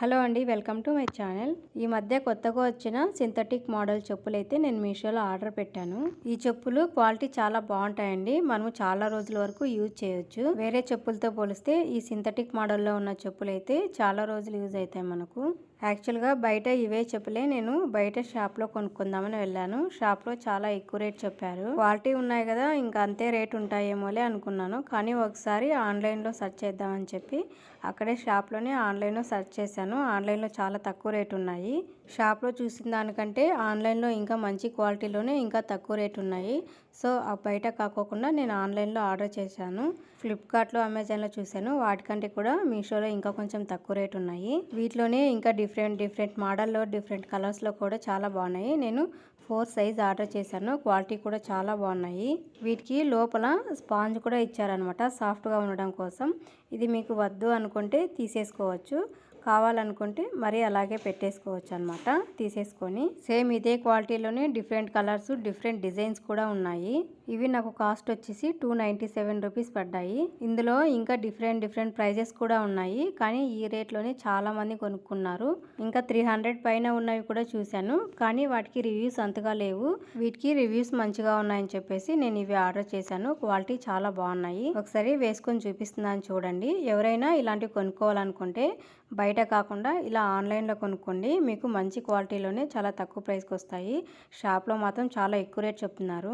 Hello అండి welcome to my channel. ఈ మధ్య కొత్తగా వచ్చిన సింథటిక్ మోడల్ చెప్పులు అయితే నేను మీషోలో ఆర్డర్ పెట్టాను. ఈ చెప్పులు క్వాలిటీ చాలా బాగుంటాయండి. మనము చాలా రోజుల వరకు యూజ్ చేయొచ్చు. వేరే చెప్పులతో పోలిస్తే ఈ సింథటిక్ మోడల్లో ఉన్న చెప్పులు అయితే చాలా రోజులు యూజ్ అవుతాయి మనకు. యాక్చువల్గా బయట ఇవే చెప్పులే. నేను బయట షాప్లో కొనుక్కుందామని వెళ్ళాను. షాప్లో చాలా ఎక్కువ రేట్ చెప్పారు. క్వాలిటీ ఉన్నాయి కదా ఇంకా అంతే రేట్ ఉంటాయేమోలే అనుకున్నాను. కానీ ఒకసారి ఆన్లైన్లో సెర్చ్ చేద్దామని చెప్పి అక్కడే షాప్లోనే ఆన్లైన్లో సెర్చ్ చేశాను. ఆన్లైన్లో చాలా తక్కువ రేట్ ఉన్నాయి. షాప్లో చూసిన దానికంటే ఆన్లైన్లో ఇంకా మంచి క్వాలిటీలోనే ఇంకా తక్కువ రేట్ ఉన్నాయి. సో ఆ బయట కాకోకుండా నేను ఆన్లైన్లో ఆర్డర్ చేశాను. ఫ్లిప్కార్ట్లో అమెజాన్లో చూశాను. వాటికంటే కూడా మీషోలో ఇంకా కొంచెం తక్కువ రేట్ ఉన్నాయి. వీటిలోనే ఇంకా డిఫరెంట్ డిఫరెంట్ మోడల్లో డిఫరెంట్ కలర్స్లో కూడా చాలా బాగున్నాయి. నేను ఫోర్ సైజ్ ఆర్డర్ చేశాను. క్వాలిటీ కూడా చాలా బాగున్నాయి. వీటికి లోపల స్పాంజ్ కూడా ఇచ్చారనమాట సాఫ్ట్గా ఉండడం కోసం. ఇది మీకు వద్దు అనుకుంటే తీసేసుకోవచ్చు. కావాలనుకుంటే మరీ అలాగే పెట్టేసుకోవచ్చు అనమాట తీసేసుకొని సేమ్ ఇదే క్వాలిటీలోనే డిఫరెంట్ కలర్స్ డిఫరెంట్ డిజైన్స్ కూడా ఉన్నాయి. ఇవి నాకు కాస్ట్ వచ్చేసి టూ నైంటీ సెవెన్ రూపీస్ పడ్డాయి. ఇందులో ఇంకా డిఫరెంట్ డిఫరెంట్ ప్రైజెస్ కూడా ఉన్నాయి. కానీ ఈ రేట్లోనే చాలా మంది కొనుక్కున్నారు. ఇంకా త్రీ హండ్రెడ్ పైన ఉన్నవి కూడా చూశాను. కానీ వాటికి రివ్యూస్ అంతగా లేవు. వీటికి రివ్యూస్ మంచిగా ఉన్నాయని చెప్పేసి నేను ఇవి ఆర్డర్ చేశాను. క్వాలిటీ చాలా బాగున్నాయి. ఒకసారి వేసుకొని చూపిస్తున్నాను చూడండి. ఎవరైనా ఇలాంటివి కొనుక్కోవాలనుకుంటే బయట కాకుండా ఇలా ఆన్లైన్లో కొనుక్కోండి. మీకు మంచి క్వాలిటీలోనే చాలా తక్కువ ప్రైస్కి వస్తాయి షాప్లో మాత్రం చాలా ఎక్కువ రేట్ చెప్తున్నారు.